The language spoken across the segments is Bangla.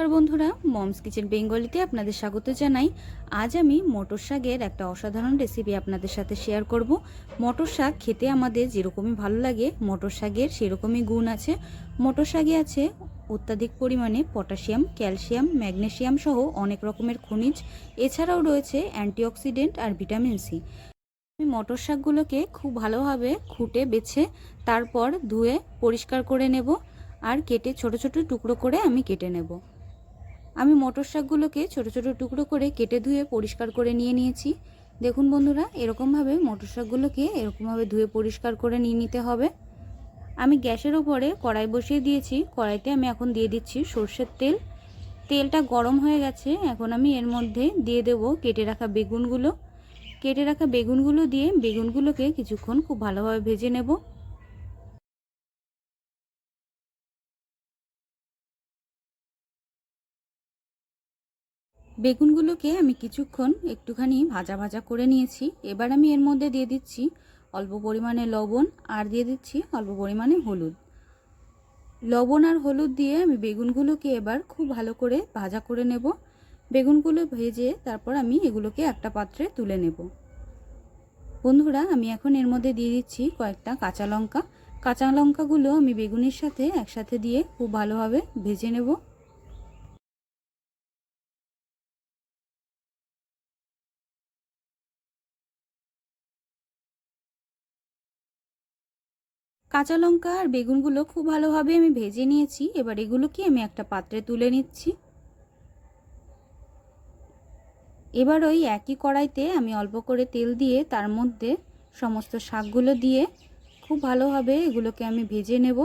নমস্কার বন্ধুরা, মমস কিচেন বেঙ্গলিতে আপনাদের স্বাগত জানাই। আজ আমি মটর শাকের একটা অসাধারণ রেসিপি আপনাদের সাথে শেয়ার করব। মটর শাক খেতে আমাদের যেরকমই ভালো লাগে, মটর শাকের সেরকমই গুণ আছে। মটর শাকে আছে অত্যাধিক পরিমাণে পটাশিয়াম, ক্যালসিয়াম ম্যাগনেশিয়াম সহ অনেক রকমের খনিজ। এছাড়াও রয়েছে অ্যান্টিঅক্সিডেন্ট আর ভিটামিন সি। আমি মটর শাকগুলোকে খুব ভালোভাবে খুঁটে বেছে, তারপর ধুয়ে পরিষ্কার করে নেব। আর কেটে ছোট ছোট টুকরো করে আমি কেটে নেব। আমি মটর শাকগুলোকে ছোট ছোট টুকরো করে কেটে ধুয়ে পরিষ্কার করে নিয়ে নিয়েছি। দেখুন বন্ধুরা, এরকমভাবে মটর শাকগুলোকে এরকমভাবে ধুয়ে পরিষ্কার করে নিয়ে নিতে হবে। আমি গ্যাসের ওপরে কড়াই বসিয়ে দিয়েছি। কড়াইতে আমি এখন দিয়ে দিচ্ছি সর্ষের তেল। তেলটা গরম হয়ে গেছে। এখন আমি এর মধ্যে দিয়ে দেব কেটে রাখা বেগুনগুলো। কেটে রাখা বেগুনগুলো দিয়ে বেগুনগুলোকে কিছুক্ষণ খুব ভালোভাবে ভেজে নেব। বেগুনগুলোকে আমি কিছুক্ষণ একটুখানি ভাজা ভাজা করে নিয়েছি। এবার আমি এর মধ্যে দিয়ে দিচ্ছি অল্প পরিমাণে লবণ আর দিয়ে দিচ্ছি অল্প পরিমাণে হলুদ। লবণ আর হলুদ দিয়ে আমি বেগুনগুলোকে এবার খুব ভালো করে ভাজা করে নেব। বেগুনগুলো ভেজে তারপর আমি এগুলোকে একটা পাত্রে তুলে নেব। বন্ধুরা, আমি এখন এর মধ্যে দিয়ে দিচ্ছি কয়েকটা কাঁচা লঙ্কা। কাঁচা লঙ্কাগুলো আমি বেগুনের সাথে একসাথে দিয়ে খুব ভালোভাবে ভেজে নেব। কাঁচা লঙ্কা আর বেগুনগুলো খুব ভালোভাবে আমি ভেজে নিয়েছি। এবার এগুলোকে আমি একটা পাত্রে তুলে নিচ্ছি। এবার ওই একই কড়াইতে আমি অল্প করে তেল দিয়ে তার মধ্যে সমস্ত শাকগুলো দিয়ে খুব ভালোভাবে এগুলোকে আমি ভেজে নেব।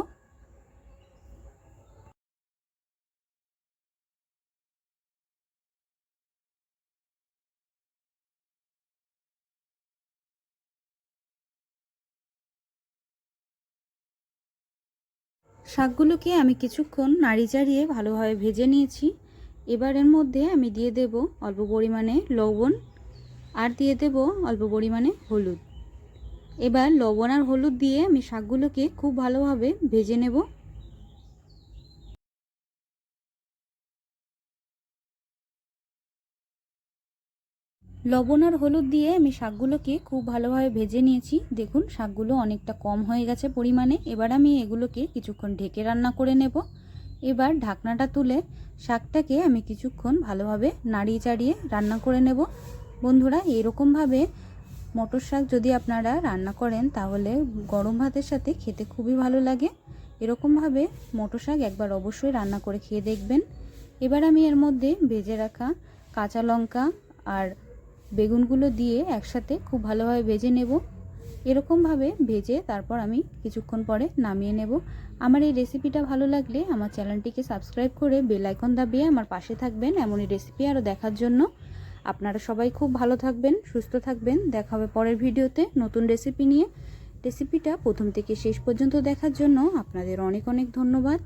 শাকগুলোকে আমি কিছুক্ষণ নাড়ি চাড়িয়ে ভালোভাবে ভেজে নিয়েছি। এবারের মধ্যে আমি দিয়ে দেব অল্প পরিমাণে লবণ আর দিয়ে দেব অল্প পরিমাণে হলুদ। এবার লবণ আর হলুদ দিয়ে আমি শাকগুলোকে খুব ভালোভাবে ভেজে নেব। লবণ আর হলুদ দিয়ে আমি শাকগুলোকে খুব ভালোভাবে ভেজে নিয়েছি। দেখুন, শাকগুলো অনেকটা কম হয়ে গেছে পরিমাণে। এবার আমি এগুলোকে কিছুক্ষণ ঢেকে রান্না করে নেব। এবার ঢাকনাটা তুলে শাকটাকে আমি কিছুক্ষণ ভালোভাবে নাড়িয়ে চাড়িয়ে রান্না করে নেব। বন্ধুরা, এরকমভাবে মটর শাক যদি আপনারা রান্না করেন, তাহলে গরম ভাতের সাথে খেতে খুবই ভালো লাগে। এরকমভাবে মটর শাক একবার অবশ্যই রান্না করে খেয়ে দেখবেন। এবার আমি এর মধ্যে ভেজে রাখা কাঁচা লঙ্কা আর বেগুনগুলো দিয়ে একসাথে খুব ভালোভাবে ভেজে নেব। এরকমভাবে ভেজে তারপর আমি কিছুক্ষণ পরে নামিয়ে নেব। আমার এই রেসিপিটা ভালো লাগলে আমার চ্যানেলটিকে সাবস্ক্রাইব করে বেল আইকন দাবিয়ে আমার পাশে থাকবেন এমনই রেসিপি আরও দেখার জন্য। আপনারা সবাই খুব ভালো থাকবেন, সুস্থ থাকবেন। দেখা হবে পরের ভিডিওতে নতুন রেসিপি নিয়ে। রেসিপিটা প্রথম থেকে শেষ পর্যন্ত দেখার জন্য আপনাদের অনেক অনেক ধন্যবাদ।